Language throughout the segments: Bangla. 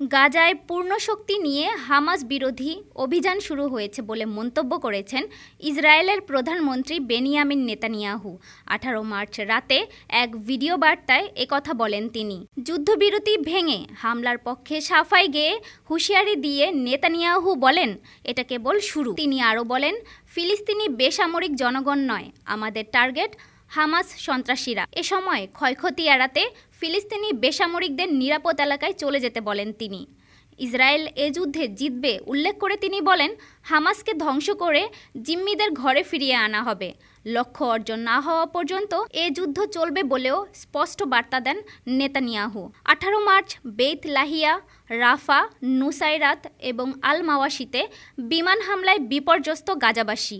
গাজায় পূর্ণ শক্তি নিয়ে হামাস বিরোধী অভিযান শুরু হয়েছে বলে মন্তব্য করেছেন ইসরায়েলের প্রধানমন্ত্রী বেনিয়ামিন নেতানিয়াহু। আঠারো মার্চ রাতে এক ভিডিও বার্তায় একথা বলেন তিনি। যুদ্ধবিরতি ভেঙে হামলার পক্ষে সাফাই গেয়ে হুঁশিয়ারি দিয়ে নেতানিয়াহু বলেন, এটা কেবল শুরু। তিনি আরও বলেন, ফিলিস্তিনি বেসামরিক জনগণ নয়, আমাদের টার্গেট হামাস সন্ত্রাসীরা। এ সময় ক্ষয়ক্ষতি এড়াতে ফিলিস্তিনি বেসামরিকদের নিরাপদ এলাকায় চলে যেতে বলেন তিনি। ইসরায়েল এ যুদ্ধে জিতবে উল্লেখ করে তিনি বলেন, হামাসকে ধ্বংস করে জিম্মিদের ঘরে ফিরিয়ে আনা হবে। লক্ষ্য অর্জন না হওয়া পর্যন্ত এ যুদ্ধ চলবে বলেও স্পষ্ট বার্তা দেন নেতানিয়াহু। আঠারো March Beit Lahia, Rafah, Nuseirat এবং আল মাওয়াশিতে বিমান হামলায় বিপর্যস্ত গাজাবাসী।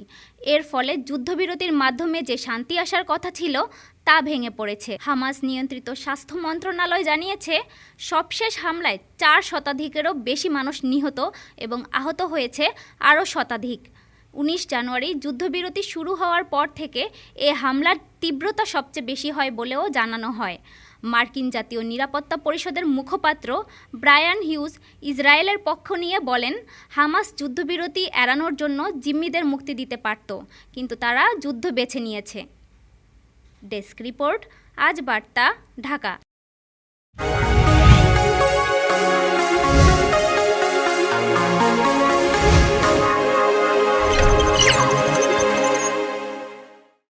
এর ফলে যুদ্ধবিরতির মাধ্যমে যে শান্তি আসার কথা ছিল, তা ভেঙে পড়েছে। হামাস নিয়ন্ত্রিত স্বাস্থ্য মন্ত্রণালয় জানিয়েছে, সবশেষ হামলায় চার শতাধিকেরও বেশি মানুষ নিহত এবং আহত হয়েছে আরও শতাধিক। উনিশ জানুয়ারি যুদ্ধবিরতি শুরু হওয়ার পর থেকে এ হামলার তীব্রতা সবচেয়ে বেশি হয় বলেও জানানো হয়। মার্কিন জাতীয় নিরাপত্তা পরিষদের মুখপাত্র ব্রায়ান হিউজ ইসরায়েলের পক্ষ নিয়ে বলেন, হামাস যুদ্ধবিরতি এড়ানোর জন্য জিম্মিদের মুক্তি দিতে পারত, কিন্তু তারা যুদ্ধ বেছে নিয়েছে। ডেস্ক রিপোর্ট, আজ বার্তা, ঢাকা।